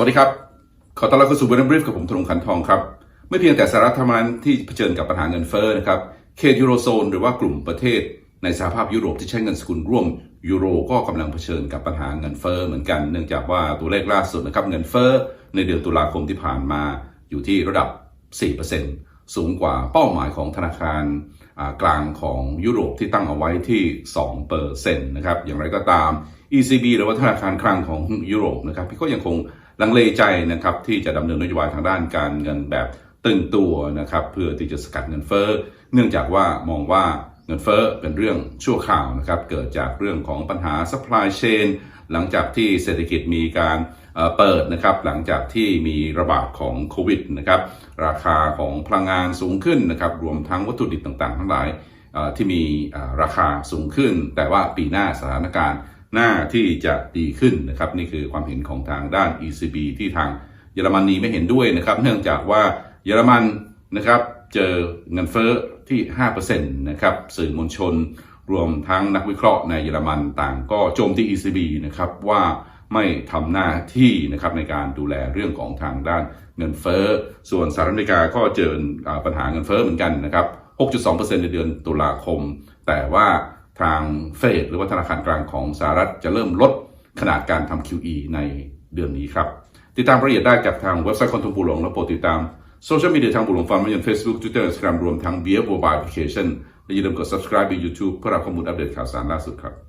สวัสดีครับ ขอต้อนรับเข้าสู่เบรนบริฟกับผมธนงขันทองครับ ไม่เพียงแต่สหรัฐเท่านั้นที่เผชิญกับปัญหาเงินเฟ้อนะครับ เขตยูโรโซนหรือว่ากลุ่มประเทศ ในสหภาพยุโรปที่ใช้เงินสกุลร่วมยูโรก็กำลังเผชิญกับปัญหาเงินเฟ้อเหมือนกัน เนื่องจากว่าตัวเลขล่าสุดนะครับเงินเฟ้อในเดือนตุลาคมที่ผ่านมาอยู่ที่ระดับ 4%สูงกว่าเป้าหมายของธนาคารกลางของยุโรปที่ตั้งเอาไว้ที่2%นะครับ อย่างไรก็ตาม ECB หรือว่าธนาคารกลางของยุโรปนะครับพี่ก็ยังคงลังเลใจนะครับที่จะดำเนินนโยบายทางด้านการเงินแบบตึงตัวนะครับเพื่อที่จะสกัดเงินเฟ้อ เนื่องจากว่ามองว่าเงินเฟ้อเป็นเรื่องชั่วคราวนะครับเกิดจากเรื่องของปัญหา supply chain หลังจากที่เศรษฐกิจมีการเปิดนะครับหลังจากที่มีระบาดของโควิดนะครับราคาของพลังงานสูงขึ้นนะครับรวมทั้งวัตถุดิบต่างๆ ทั้งหลายที่มีราคาสูงขึ้น แต่ว่าปีหน้าสถานการณ์ หน้าที่จะดีขึ้นนะครับนี่คือความเห็นของทางด้าน ECB ที่ทางเยอรมนีไม่เห็นด้วยนะครับ เนื่องจากว่าเยอรมันนะครับเจอเงินเฟ้อที่5%นะครับสื่อมวลชน รวมทั้งนักวิเคราะห์ในเยอรมันต่างก็โจมตี ECB นะครับว่าไม่ทำหน้าที่นะครับในการดูแลเรื่องของทางด้านเงินเฟ้อ ส่วนสหรัฐอเมริกาก็เจอปัญหาเงินเฟ้อเหมือนกันนะครับ 6.2%ในเดือนตุลาคม แต่ว่า ทางเฟดหรือว่าธนาคารกลางของสหรัฐจะเริ่มลดขนาดการทำ QE ในเดือนนี้ครับ ติดตามรายละเอียดได้จากทางเว็บไซต์คอนทุมบุหลงและโปรดติดตามโซเชียลมีเดียทางบุหลงฟาร์มอย่าง Facebook Twitter Instagram รวมทั้ง b บียร์โมบายแอปพลิเคชันและอย่าลืมกด subscribe ใน YouTube เพื่อรับข้อมูลอัปเดตข่าวสารล่าสุดครับ